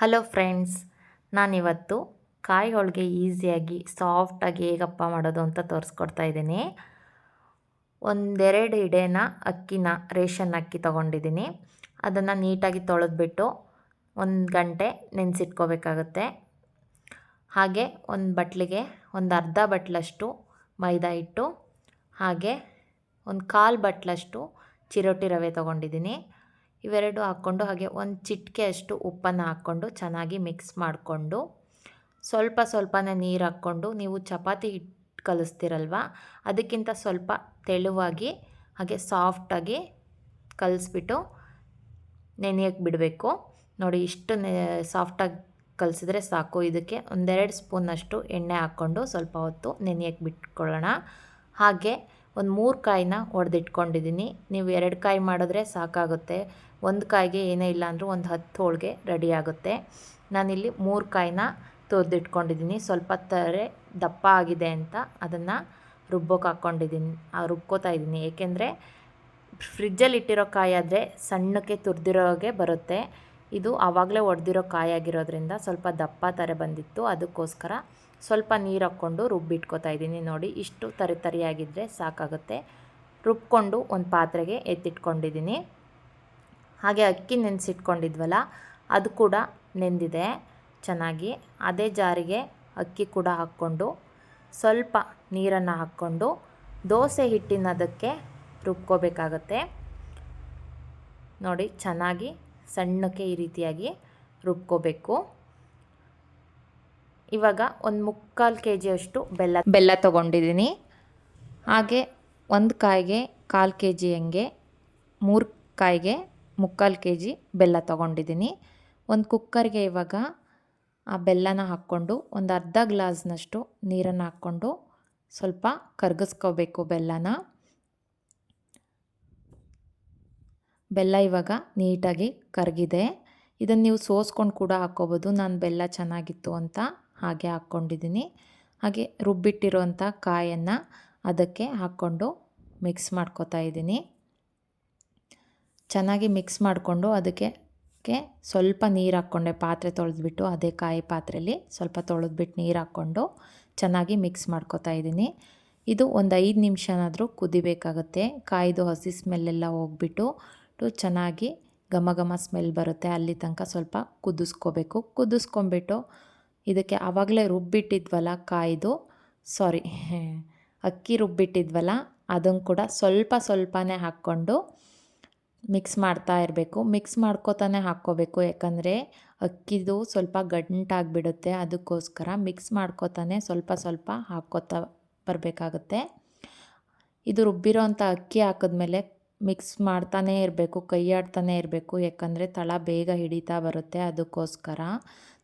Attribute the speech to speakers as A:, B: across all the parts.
A: Hello friends, ನಾನಿವತ್ತು ಕಾಯಿ ಹೋಳಿಗೆ ಈಸಿಯಾಗಿ, ಸಾಫ್ಟಾಗಿ ಹೇಗಪ್ಪ ಮಾಡೋದು ಅಂತ ತೋರಿಸ್ಕೊಡ್ತಾ ಇದ್ದೀನಿ. ಒಂದೆರಡು ಇಡೇನ ಅಕ್ಕಿನ ರೇಷನ್ ಅಕ್ಕಿ ತೊಗೊಂಡಿದ್ದೀನಿ. ಅದನ್ನು ನೀಟಾಗಿ ತೊಳೆದ್ಬಿಟ್ಟು ಒಂದು ಗಂಟೆ ನೆನೆಸಿಟ್ಕೋಬೇಕಾಗುತ್ತೆ. ಹಾಗೆ ಒಂದು ಬಟ್ಲಿಗೆ ಒಂದು ಅರ್ಧ ಬಟ್ಲಷ್ಟು ಮೈದಾ ಹಿಟ್ಟು, ಹಾಗೆ ಒಂದು ಕಾಲು ಬಟ್ಲಷ್ಟು ಚಿರೋಟಿ ರವೆ ತೊಗೊಂಡಿದ್ದೀನಿ. ಇವೆರಡು ಹಾಕ್ಕೊಂಡು ಹಾಗೆ ಒಂದು ಚಿಟಿಕೆ ಅಷ್ಟು ಉಪ್ಪನ್ನು ಹಾಕ್ಕೊಂಡು ಚೆನ್ನಾಗಿ ಮಿಕ್ಸ್ ಮಾಡಿಕೊಂಡು ಸ್ವಲ್ಪ ಸ್ವಲ್ಪನೇ ನೀರು ಹಾಕ್ಕೊಂಡು ನೀವು ಚಪಾತಿ ಹಿಟ್ಟು ಕಲಿಸ್ತೀರಲ್ವ? ಅದಕ್ಕಿಂತ ಸ್ವಲ್ಪ ತೆಳುವಾಗಿ ಹಾಗೆ ಸಾಫ್ಟಾಗಿ ಕಲಿಸ್ಬಿಟ್ಟು ನೆನೆಯಕ್ಕೆ ಬಿಡಬೇಕು. ನೋಡಿ, ಇಷ್ಟು ನೆ ಸಾಫ್ಟಾಗಿ ಕಲಿಸಿದ್ರೆ ಸಾಕು. ಇದಕ್ಕೆ ಒಂದೆರಡು ಸ್ಪೂನಷ್ಟು ಎಣ್ಣೆ ಹಾಕ್ಕೊಂಡು ಸ್ವಲ್ಪ ಹೊತ್ತು ನೆನೆಯಕ್ಕೆ ಬಿಟ್ಕೊಳ್ಳೋಣ. ಹಾಗೆ ಒಂದು ಮೂರು ಕಾಯಿನ ಒಡೆದಿಟ್ಕೊಂಡಿದ್ದೀನಿ. ನೀವು ಎರಡು ಕಾಯಿ ಮಾಡಿದ್ರೆ ಸಾಕಾಗುತ್ತೆ. ಒಂದು ಕಾಯಿಗೆ ಏನೇ ಇಲ್ಲ ಅಂದರೂ ಒಂದು ಹತ್ತು ಹೋಳಿಗೆ ರೆಡಿ ಆಗುತ್ತೆ. ನಾನಿಲ್ಲಿ ಮೂರು ಕಾಯಿನ ತೊರೆದಿಟ್ಕೊಂಡಿದ್ದೀನಿ ಸ್ವಲ್ಪ ತಾರೆ ದಪ್ಪ ಆಗಿದೆ ಅಂತ ಅದನ್ನು ರುಬ್ಬೋಕೆ ಹಾಕ್ಕೊಂಡಿದ್ದೀನಿ. ರುಬ್ಕೋತಾ ಇದ್ದೀನಿ. ಏಕೆಂದರೆ ಫ್ರಿಜ್ಜಲ್ಲಿ ಇಟ್ಟಿರೋ ಕಾಯಿ ಆದರೆ ಸಣ್ಣಕ್ಕೆ ತುರಿದಿರೋಗೆ ಬರುತ್ತೆ. ಇದು ಆವಾಗಲೇ ಒಡೆದಿರೋ ಕಾಯಿ ಆಗಿರೋದ್ರಿಂದ ಸ್ವಲ್ಪ ದಪ್ಪ ಥರ ಬಂದಿತ್ತು. ಅದಕ್ಕೋಸ್ಕರ ಸ್ವಲ್ಪ ನೀರು ಹಾಕ್ಕೊಂಡು ರುಬ್ಬಿಟ್ಕೋತಾ ಇದ್ದೀನಿ. ನೋಡಿ, ಇಷ್ಟು ತರಿ ತರಿಯಾಗಿದ್ದರೆ ಸಾಕಾಗುತ್ತೆ. ರುಬ್ಕೊಂಡು ಒಂದು ಪಾತ್ರೆಗೆ ಎತ್ತಿಟ್ಕೊಂಡಿದ್ದೀನಿ. ಹಾಗೆ ಅಕ್ಕಿ ನೆನೆಸಿಟ್ಕೊಂಡಿದ್ವಲ್ಲ, ಅದು ಕೂಡ ನೆಂದಿದೆ ಚೆನ್ನಾಗಿ. ಅದೇ ಜಾರಿಗೆ ಅಕ್ಕಿ ಕೂಡ ಹಾಕ್ಕೊಂಡು ಸ್ವಲ್ಪ ನೀರನ್ನು ಹಾಕ್ಕೊಂಡು ದೋಸೆ ಹಿಟ್ಟಿನದಕ್ಕೆ ರುಬ್ಕೋಬೇಕಾಗತ್ತೆ. ನೋಡಿ, ಚೆನ್ನಾಗಿ ಸಣ್ಣಕ್ಕೆ ಈ ರೀತಿಯಾಗಿ ರುಬ್ಕೋಬೇಕು. ಇವಾಗ ಒಂದು ಮುಕ್ಕಾಲು ಕೆ ಜಿಯಷ್ಟು ಬೆಲ್ಲ ಬೆಲ್ಲ ತೊಗೊಂಡಿದ್ದೀನಿ. ಹಾಗೆ ಒಂದು ಕಾಯಿಗೆ ಕಾಲು ಕೆ ಜಿ ಹಂಗೆ, ಮೂರು ಕಾಯಿಗೆ ಮುಕ್ಕಾಲು ಕೆ ಜಿ ಬೆಲ್ಲ ತೊಗೊಂಡಿದ್ದೀನಿ. ಒಂದು ಕುಕ್ಕರ್ಗೆ ಇವಾಗ ಆ ಬೆಲ್ಲನ ಹಾಕ್ಕೊಂಡು, ಒಂದು ಅರ್ಧ ಗ್ಲಾಸ್ನಷ್ಟು ನೀರನ್ನು ಹಾಕ್ಕೊಂಡು ಸ್ವಲ್ಪ ಕರಗಿಸ್ಕೋಬೇಕು ಬೆಲ್ಲನ. ಬೆಲ್ಲ ಇವಾಗ ನೀಟಾಗಿ ಕರಗಿದೆ. ಇದನ್ನು ನೀವು ಸೋಸ್ಕೊಂಡು ಕೂಡ ಹಾಕ್ಕೋಬೋದು ನಾನು ಬೆಲ್ಲ ಚೆನ್ನಾಗಿತ್ತು ಅಂತ. ಹಾಗೆ ಹಾಕ್ಕೊಂಡಿದ್ದೀನಿ. ಹಾಗೆ ರುಬ್ಬಿಟ್ಟಿರೋಂಥ ಕಾಯನ್ನು ಅದಕ್ಕೆ ಹಾಕ್ಕೊಂಡು ಮಿಕ್ಸ್ ಮಾಡ್ಕೋತಾ ಇದ್ದೀನಿ. ಚೆನ್ನಾಗಿ ಮಿಕ್ಸ್ ಮಾಡಿಕೊಂಡು ಅದಕ್ಕೆ ಸ್ವಲ್ಪ ನೀರು ಹಾಕ್ಕೊಂಡೆ. ಪಾತ್ರೆ ತೊಳೆದ್ಬಿಟ್ಟು ಅದೇ ಕಾಯಿ ಪಾತ್ರೆಯಲ್ಲಿ ಸ್ವಲ್ಪ ತೊಳೆದ್ಬಿಟ್ಟು ನೀರು ಹಾಕ್ಕೊಂಡು ಚೆನ್ನಾಗಿ ಮಿಕ್ಸ್ ಮಾಡ್ಕೋತಾ ಇದ್ದೀನಿ. ಇದು ಒಂದು ಐದು ನಿಮಿಷನಾದರೂ ಕುದಿಬೇಕಾಗುತ್ತೆ. ಕಾಯ್ದು ಹಸಿ ಸ್ಮೆಲ್ಲೆಲ್ಲ ಹೋಗ್ಬಿಟ್ಟು ಚೆನ್ನಾಗಿ ಘಮ ಘಮ ಸ್ಮೆಲ್ ಬರುತ್ತೆ. ಅಲ್ಲಿ ತನಕ ಸ್ವಲ್ಪ ಕುದಿಸ್ಕೋಬೇಕು. ಕುದಿಸ್ಕೊಂಬಿಟ್ಟು ಇದಕ್ಕೆ ಆವಾಗಲೇ ರುಬ್ಬಿಟ್ಟಿದ್ವಲ್ಲ ಕಾಯ್ದು ಸಾರಿ ಅಕ್ಕಿ ರುಬ್ಬಿಟ್ಟಿದ್ವಲ್ಲ ಅದನ್ನು ಕೂಡ ಸ್ವಲ್ಪ ಸ್ವಲ್ಪನೇ ಹಾಕ್ಕೊಂಡು ಮಿಕ್ಸ್ ಮಾಡ್ತಾ ಇರಬೇಕು. ಮಿಕ್ಸ್ ಮಾಡ್ಕೋತಾನೆ ಹಾಕ್ಕೋಬೇಕು, ಯಾಕಂದರೆ ಅಕ್ಕಿದು ಸ್ವಲ್ಪ ಗಂಟಾಗಿಬಿಡುತ್ತೆ, ಅದಕ್ಕೋಸ್ಕರ ಮಿಕ್ಸ್ ಮಾಡ್ಕೋತಾನೆ ಸ್ವಲ್ಪ ಸ್ವಲ್ಪ ಹಾಕ್ಕೋತಾ ಬರಬೇಕಾಗುತ್ತೆ. ಇದು ರುಬ್ಬಿರೋ ಅಂಥ ಅಕ್ಕಿ ಹಾಕಿದ್ಮೇಲೆ ಮಿಕ್ಸ್ ಮಾಡ್ತಾನೇ ಇರಬೇಕು ಕೈ ಆಡ್ತಾನೆ ಇರಬೇಕು. ಯಾಕಂದರೆ ತಳ ಬೇಗ ಹಿಡಿತಾ ಬರುತ್ತೆ ಅದಕ್ಕೋಸ್ಕರ.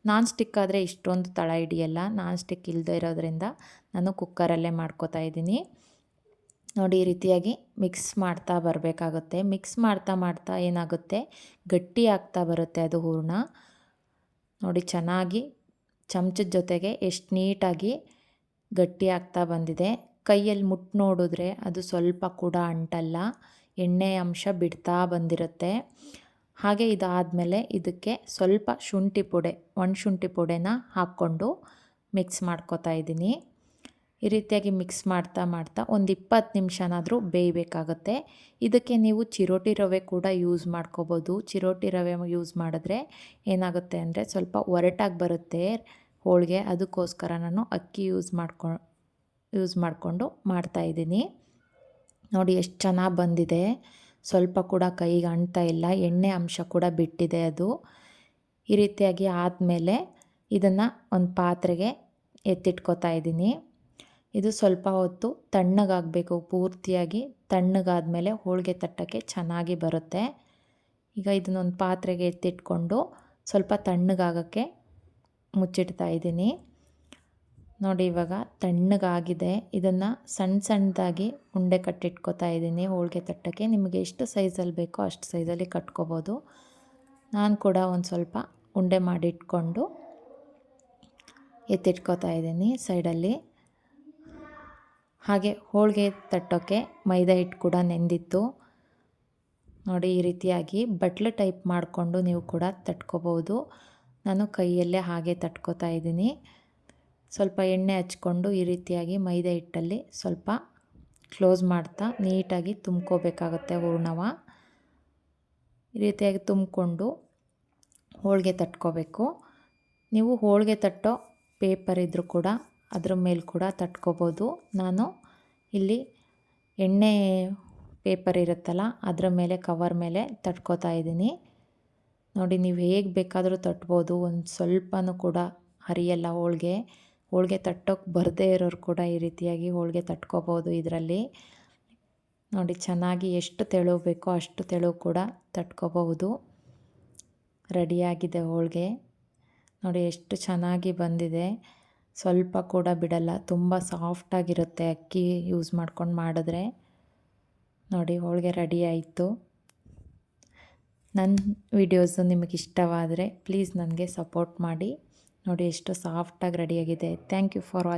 A: ನಾನ್ ಸ್ಟಿಕ್ ಆದರೆ ಇಷ್ಟೊಂದು ತಳ ಹಿಡಿಯಲ್ಲ. ನಾನ್ ಸ್ಟಿಕ್ ಇಲ್ಲದೆ ಇರೋದ್ರಿಂದ ನಾನು ಕುಕ್ಕರಲ್ಲೇ ಮಾಡ್ಕೋತಾ ಇದ್ದೀನಿ. ನೋಡಿ, ಈ ರೀತಿಯಾಗಿ ಮಿಕ್ಸ್ ಮಾಡ್ತಾ ಬರಬೇಕಾಗುತ್ತೆ. ಮಿಕ್ಸ್ ಮಾಡ್ತಾ ಮಾಡ್ತಾ ಏನಾಗುತ್ತೆ? ಗಟ್ಟಿ ಆಗ್ತಾ ಬರುತ್ತೆ ಅದು ಹೂರ್ಣ. ನೋಡಿ, ಚೆನ್ನಾಗಿ ಚಮಚದ ಜೊತೆಗೆ ಎಷ್ಟು ನೀಟಾಗಿ ಗಟ್ಟಿ ಆಗ್ತಾ ಬಂದಿದೆ. ಕೈಯಲ್ಲಿ ಮುಟ್ಟು ನೋಡಿದ್ರೆ ಅದು ಸ್ವಲ್ಪ ಕೂಡ ಅಂಟಲ್ಲ. ಎಣ್ಣೆ ಅಂಶ ಬಿಡ್ತಾ ಬಂದಿರುತ್ತೆ. ಹಾಗೆ ಇದಾದಮೇಲೆ ಇದಕ್ಕೆ ಸ್ವಲ್ಪ ಶುಂಠಿ ಪುಡೆ, ಒಣ ಶುಂಠಿ ಪುಡೆನ ಹಾಕ್ಕೊಂಡು ಮಿಕ್ಸ್ ಮಾಡ್ಕೋತಾ ಇದ್ದೀನಿ. ಈ ರೀತಿಯಾಗಿ ಮಿಕ್ಸ್ ಮಾಡ್ತಾ ಮಾಡ್ತಾ ಒಂದು ಇಪ್ಪತ್ತು ನಿಮಿಷನಾದರೂ ಬೇಯಬೇಕಾಗತ್ತೆ. ಇದಕ್ಕೆ ನೀವು ಚಿರೋಟಿ ರವೆ ಕೂಡ ಯೂಸ್ ಮಾಡ್ಕೋಬೋದು. ಚಿರೋಟಿ ರವೆ ಯೂಸ್ ಮಾಡಿದ್ರೆ ಏನಾಗುತ್ತೆ ಅಂದರೆ ಸ್ವಲ್ಪ ಒರಟಾಗಿ ಬರುತ್ತೆ ಹೋಳಿಗೆ. ಅದಕ್ಕೋಸ್ಕರ ನಾನು ಅಕ್ಕಿ ಯೂಸ್ ಮಾಡ್ಕೊ ಯೂಸ್ ಮಾಡಿಕೊಂಡು ಮಾಡ್ತಾಯಿದ್ದೀನಿ ನೋಡಿ ಎಷ್ಟು ಚೆನ್ನಾಗಿ ಬಂದಿದೆ. ಸ್ವಲ್ಪ ಕೂಡ ಕೈಗೆ ಅಂಟ್ತಾ ಇಲ್ಲ. ಎಣ್ಣೆ ಅಂಶ ಕೂಡ ಬಿಟ್ಟಿದೆ ಅದು. ಈ ರೀತಿಯಾಗಿ ಆದಮೇಲೆ ಇದನ್ನು ಒಂದು ಪಾತ್ರೆಗೆ ಎತ್ತಿಟ್ಕೋತಾ ಇದ್ದೀನಿ. ಇದು ಸ್ವಲ್ಪ ಹೊತ್ತು ತಣ್ಣಗಾಗಬೇಕು. ಪೂರ್ತಿಯಾಗಿ ತಣ್ಣಗಾದಮೇಲೆ ಹೋಳಿಗೆ ತಟ್ಟಕ್ಕೆ ಚೆನ್ನಾಗಿ ಬರುತ್ತೆ. ಈಗ ಇದನ್ನೊಂದು ಪಾತ್ರೆಗೆ ಎತ್ತಿಟ್ಕೊಂಡು ಸ್ವಲ್ಪ ತಣ್ಣಗಾಗೋಕ್ಕೆ ಮುಚ್ಚಿಡ್ತಾ ಇದ್ದೀನಿ. ನೋಡಿ ಇವಾಗ ತಣ್ಣಗಾಗಿದೆ. ಇದನ್ನು ಸಣ್ಣ ಸಣ್ಣದಾಗಿ ಉಂಡೆ ಕಟ್ಟಿಟ್ಕೋತಾ ಇದ್ದೀನಿ. ಹೋಳಿಗೆ ತಟ್ಟಕ್ಕೆ. ನಿಮಗೆ ಎಷ್ಟು ಸೈಜಲ್ಲಿ ಬೇಕೋ ಅಷ್ಟು ಸೈಜಲ್ಲಿ ಕಟ್ಕೋಬೋದು. ನಾನು ಕೂಡ ಒಂದು ಸ್ವಲ್ಪ ಉಂಡೆ ಮಾಡಿಟ್ಕೊಂಡು ಎತ್ತಿಟ್ಕೋತಾ ಇದ್ದೀನಿ ಸೈಡಲ್ಲಿ. ಹಾಗೆ ಹೋಳಿಗೆ ತಟ್ಟೋಕ್ಕೆ ಮೈದಾ ಹಿಟ್ಟು ಕೂಡ ನೆಂದಿತ್ತು. ನೋಡಿ ಈ ರೀತಿಯಾಗಿ ಬಟ್ಲು ಟೈಪ್ ಮಾಡಿಕೊಂಡು ನೀವು ಕೂಡ ತಟ್ಕೋಬೋದು. ನಾನು ಕೈಯಲ್ಲೇ ಹಾಗೆ ತಟ್ಕೋತಾ ಇದ್ದೀನಿ. ಸ್ವಲ್ಪ ಎಣ್ಣೆ ಹಚ್ಕೊಂಡು ಈ ರೀತಿಯಾಗಿ ಮೈದಾ ಹಿಟ್ಟಲ್ಲಿ ಸ್ವಲ್ಪ ಕ್ಲೋಸ್ ಮಾಡ್ತಾ ನೀಟಾಗಿ ತುಂಬ್ಕೋಬೇಕಾಗತ್ತೆ ಹೂರ್ಣವ. ಈ ರೀತಿಯಾಗಿ ತುಂಬಿಕೊಂಡು ಹೋಳಿಗೆ ತಟ್ಕೋಬೇಕು. ನೀವು ಹೋಳಿಗೆ ತಟ್ಟೋ ಪೇಪರ್ ಇದ್ದರೂ ಕೂಡ ಅದ್ರ ಮೇಲೆ ಕೂಡ ತಟ್ಕೋಬೋದು. ನಾನು ಇಲ್ಲಿ ಎಣ್ಣೆ ಪೇಪರ್ ಇರುತ್ತಲ್ಲ ಅದರ ಮೇಲೆ ಕವರ್ ಮೇಲೆ ತಟ್ಕೋತಾ ಇದ್ದೀನಿ. ನೋಡಿ, ನೀವು ಹೇಗೆ ಬೇಕಾದರೂ ತಟ್ಬೋದು. ಒಂದು ಸ್ವಲ್ಪನೂ ಕೂಡ ಹರಿಯಲ್ಲ ಹೋಳ್ಗೆ. ಹೋಳಿಗೆ ತಟ್ಟೋಕ್ಕೆ ಬರದೇ ಇರೋರು ಕೂಡ ಈ ರೀತಿಯಾಗಿ ಹೋಳಿಗೆ ತಟ್ಕೋಬೋದು ಇದರಲ್ಲಿ. ನೋಡಿ, ಚೆನ್ನಾಗಿ ಎಷ್ಟು ತೆಳು ಬೇಕೋ ಅಷ್ಟು ತೆಳು ಕೂಡ ತಟ್ಕೋಬಹುದು. ರೆಡಿಯಾಗಿದೆ ಹೋಳಿಗೆ. ನೋಡಿ, ಎಷ್ಟು ಚೆನ್ನಾಗಿ ಬಂದಿದೆ. ಸ್ವಲ್ಪ ಕೂಡ ಬಿಡಲ್ಲ, ತುಂಬ ಸಾಫ್ಟಾಗಿರುತ್ತೆ ಅಕ್ಕಿ ಯೂಸ್ ಮಾಡ್ಕೊಂಡು ಮಾಡಿದ್ರೆ. ನೋಡಿ, ಹೋಳಿಗೆ ರೆಡಿ ಆಯಿತು. ನನ್ನ ವಿಡಿಯೋಸು ನಿಮಗೆ ಇಷ್ಟವಾದರೆ ಪ್ಲೀಸ್ ನನಗೆ ಸಪೋರ್ಟ್ ಮಾಡಿ. ನೋಡಿ ಎಷ್ಟು ಸಾಫ್ಟಾಗಿ ರೆಡಿಯಾಗಿದೆ ಥ್ಯಾಂಕ್ ಯು ಫಾರ್ ವಾಚ್